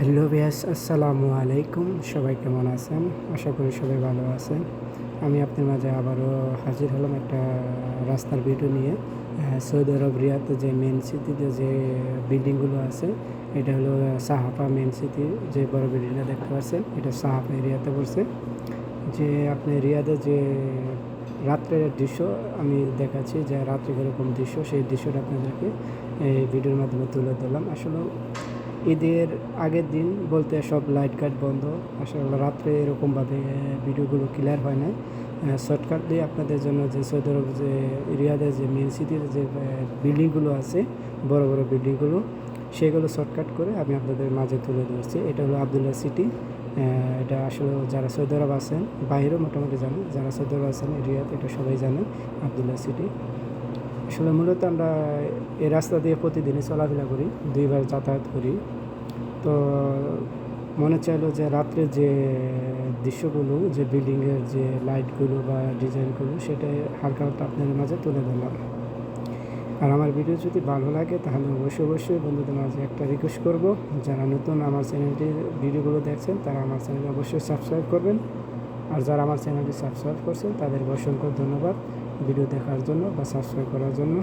Hello বিয়াস আসসালামু আলাইকুম। সবাই কেমন আছেন? আশা করি সবাই ভালো আছেন। আমি আপনার মাঝে আবারও হাজির হলাম একটা রাস্তার ভিডিও নিয়ে। সৌদি আরব রিয়াতে যে মেন সিটিতে যে বিল্ডিংগুলো আছে, এটা হলো সাহাফা মেন সিটি যে বড় বিল্ডিংটা দেখতে পাচ্ছেন, এটা সাহাফা এরিয়াতে পড়ছে। যে আপনি রিয়াদে যে রাত্রের দৃশ্য আমি দেখাচ্ছি, যে রাত্রে কীরকম দৃশ্য, সেই দৃশ্যটা আপনাদেরকে এই ভিডিওর মাধ্যমে তুলে ধরলাম। আসলে ঈদের আগের দিন বলতে সব লাইট কাট বন্ধ। আসলে রাত্রে এরকমভাবে ভিডিওগুলো ক্লিয়ার হয় না শর্টকাট দিয়ে আপনাদের জন্য যে সৌদি আরব যে রিয়াদের, যে মেন সিটির যে বিল্ডিংগুলো আছে, বড় বড় বিল্ডিংগুলো সেগুলো শর্টকাট করে আমি আপনাদের মাঝে তুলে ধরছি। এটা হলো আবদুল্লাহ সিটি এটা আসলে যারা সৌদি আরব আছেন বাইরেও মোটামুটি জানেন, যারা সৌদি আরব আছেন, রিয়াদ, এটা সবাই জানেন, আবদুল্লাহ সিটি আসলে মূলত আমরা এই রাস্তা দিয়ে প্রতিদিনই চলাফেরা করি, দুইবার যাতায়াত করি। তো মনে চাইলো যে রাত্রে যে দৃশ্যগুলো, যে বিল্ডিংয়ের যে লাইটগুলো বা ডিজাইনগুলো সেটা হালকা হালকা আপনাদের মাঝে তুলে ধরলাম। আর আমার ভিডিও যদি ভালো লাগে, তাহলে অবশ্যই অবশ্যই বন্ধুদের মাঝে একটা রিকোয়েস্ট করব। যারা নতুন আমার চ্যানেলটির ভিডিওগুলো দেখছেন, তারা আমার চ্যানেল অবশ্যই সাবস্ক্রাইব করবেন। আর যারা আমার চ্যানেলটি সাবস্ক্রাইব করছেন, তাদেরকে অসংখ্য ধন্যবাদ ভিডিও দেখার জন্য বা সাবস্ক্রাইব করার জন্য।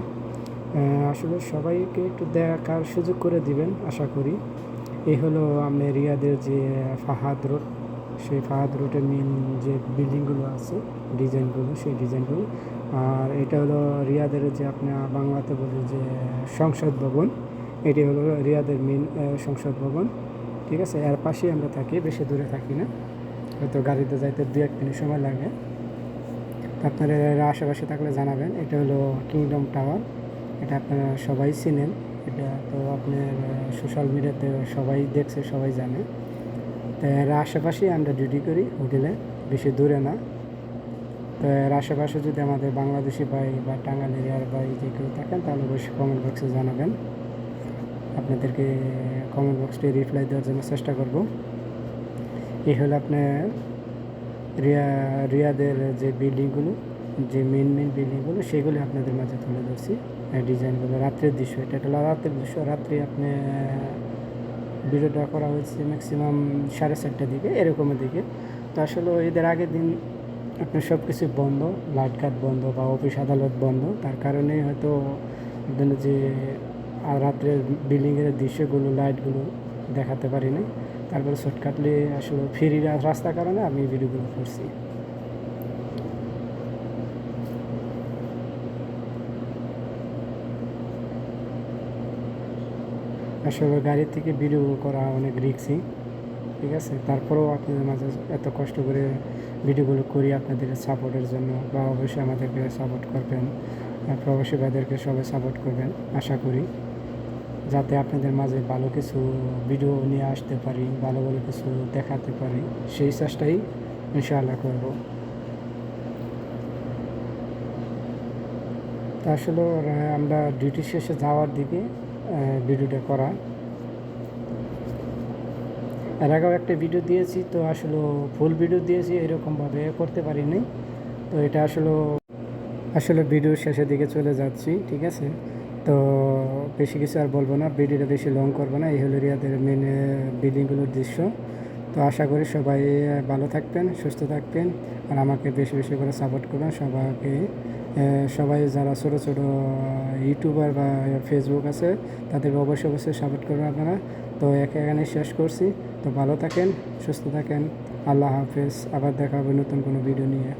আসলে সবাইকে একটু দেখার সুযোগ করে দিবেন, আশা করি। এই হলো আপনার রিয়াদের যে ফাহাদ রোড, সেই ফাহাদ রোডের মেন যে বিল্ডিংগুলো আছে ডিজাইনগুলো সেই ডিজাইনগুলো আর এটা হলো রিয়াদের যে আপনার বাংলাতে বলে যে সংসদ ভবন, এটি হলো রিয়াদের মেন সংসদ ভবন। ঠিক আছে? এর পাশেই আমরা থাকি, বেশি দূরে থাকি না। হয়তো গাড়িতে যাইতে দু এক মিনিট সময় লাগে। আপনারা এর আশেপাশে থাকলে জানাবেন। এটা হলো কিংডম টাওয়ার এটা আপনারা সবাই চিনেন। এটা তো আপনার সোশ্যাল মিডিয়াতে সবাই দেখছে, সবাই জানে। তো এর আশেপাশেই আমরা ডিউটি করি হোটেলে, বেশি দূরে না। তো এর আশেপাশে যদি আমাদের বাংলাদেশি ভাই বা টাঙ্গাল এরিয়ার ভাই যে কেউ থাকেন, তাহলে অবশ্যই কমেন্ট বক্সে জানাবেন। আপনাদেরকে কমেন্ট বক্সটি রিপ্লাই দেওয়ার জন্য চেষ্টা করব। এই হলো আপনার রিয়া, রিয়াদের যে বিল্ডিংগুলো, যে মেন মেন বিল্ডিংগুলো, সেগুলি আপনাদের মাঝে তুলে ধরছি ডিজাইনগুলো। রাত্রের দৃশ্য, এটা হলো রাত্রের দৃশ্য। রাত্রে আপনি ভিডিওটা করা হয়েছে ম্যাক্সিমাম সাড়ে চারটার দিকে, এরকমের দিকে। তো আসলে এদের আগের দিন আপনার সব কিছু বন্ধ, লাইট কাট বন্ধ বা অফিস আদালত বন্ধ। তার কারণে হয়তো যে রাত্রের বিল্ডিংয়ের দৃশ্যগুলো, লাইটগুলো দেখাতে পারি না তারপরে শর্টকাটলি আসলে ফেরি রাস্তার কারণে আমি ভিডিওগুলো করছি। আসলে গাড়ি থেকে ভিডিও করা অনেক রিক্সি ঠিক আছে? তারপরেও আপনাদের মাঝে এত কষ্ট করে ভিডিওগুলো করি আপনাদের সাপোর্টের জন্য বা অবশ্যই আমাদেরকে সাপোর্ট করবেন। প্রবাসী ভাইদেরকে সবাই সাপোর্ট করবেন, আশা করি। যাতে আপনাদের মাঝে ভালো কিছু ভিডিও নিয়ে আসতে পারি, ভালো ভালো কিছু দেখাতে পারি, সেই চেষ্টাই ইনশাআল্লাহ করব। তা আসলে আমরা ডিউটি শেষে যাওয়ার দিকে ভিডিওটা করা। এর আগেও একটা ভিডিও দিয়েছি, তো আসলে ফুল ভিডিও দিয়েছি, এরকমভাবে করতে পারিনি। তো এটা আসলে আসলে ভিডিও শেষের দিকে চলে যাচ্ছি, ঠিক আছে? তো বেশি কিছু আর বলব না ভিডিওটা বেশি লং করব না, এই হলো রিয়াদের মেন বিল্ডিংগুলোর দৃশ্য। তো আশা করি সবাই ভালো থাকবেন, সুস্থ থাকবেন, আর আমাকে বেশি বেশি করে সাপোর্ট করবেন সবাইকে। সবাই যারা ছোটো ছোটো ইউটিউবার বা ফেসবুক আছে, তাদেরকে অবশ্যই অবশ্যই সাপোর্ট করবেন আপনারা। তো একে এখানে শেষ করছি। তো ভালো থাকেন, সুস্থ থাকেন, আল্লাহ হাফেজ। আবার দেখা হবে নতুন কোনো ভিডিও নিয়ে।